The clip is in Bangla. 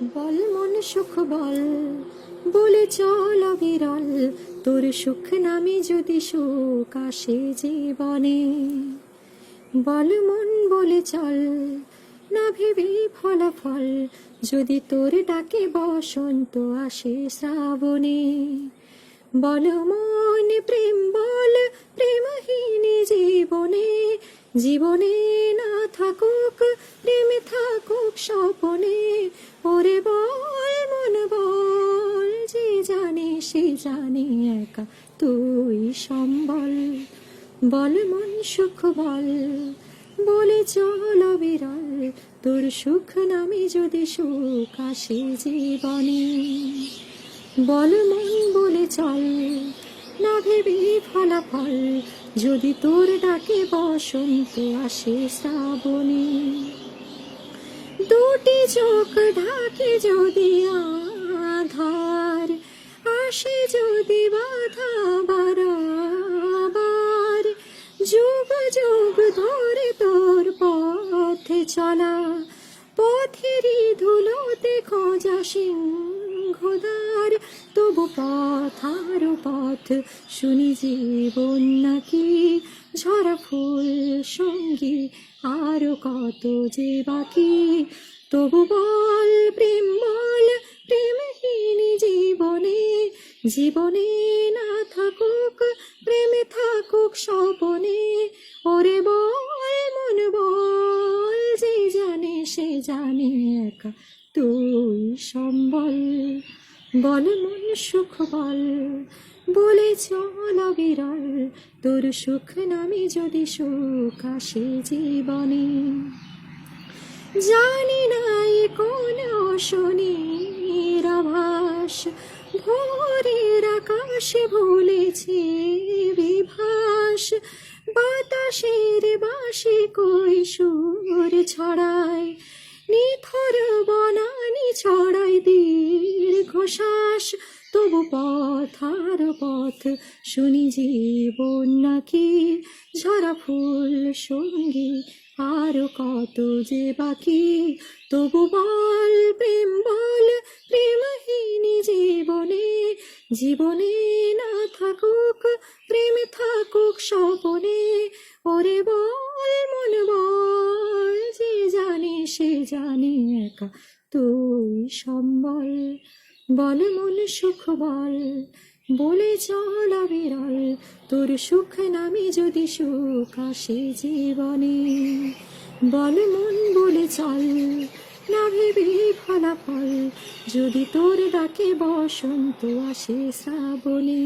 বল মন সুখ বল, বলে চল বিরল। তোর সুখ নামে যদি সুখ আসে জীবনে, বল মন বলে চল, না ভেবে ফলাফল। যদি তোর ডাকে বসন্ত আসে শ্রাবণে, বল মন প্রেম বল প্রেমহীন জীবনে। জীবনে না থাকুক, প্রেমে থাকুক স্বপনে ওরে বল মন বল যে জানে সে জানে একা তুই সম্বল। বল মন সুখ বল, বলে চল বিরল। তোর সুখ নামে যদি সুখ আসে জীবনে, বল মন বলে চল, না ভেবে ফলাফল। যদি তোর ডাকে বসন্ত আসে শ্রাবণে, দুটি চোখ ঢাকে যদি আধার। আসে যদি বাধা বারাবার, যুগ যুগ ধরে তোর পথে চলা পথেরই ধুলোতে খোঁজা সিংহদার, তবু পথ পথ শুনি জীবন নাকি? ঝরা ফুল সঙ্গী আরও কত যে বাকি? তবু বল, প্রেম বল জীবনে জীবনে না থাকুক, প্রেমে থাকুক স্বপনে, ওরে বল, মন বল, যে জানে সে জানে একা তুই সম্বল। বল মন সুখ বল, বলে চল বিরল, তোর সুখ নামে যদি সুখ আসে জীবনে। জানি নাই কোন শনির আভাস আকাশে ভুলেছে, বিভাস। বাতাসের বাসে কই সুর ছড়ায়? নিথর বনানি ছড়ায় দীর্ঘ শ্বাস তবু পথ আর পথ শুনি জীবন নাকি? ঝরা ফুল সঙ্গী আরও কত যে বাকি? তবু বল, প্রেম বল, প্রেমহীন জীবনে জীবনে স্বপনে ওরে বল মন বল, যে জানে সে জানে একা তুই সম্বল। বল মন সুখ বল, বলে চল বিরল, তোর সুখ নামে যদি সুখ আসে জীবনে। বল মন বলে চল, না ভেবে ফলাফল, যদি তোর ডাকে বসন্ত আসে শ্রাবণে।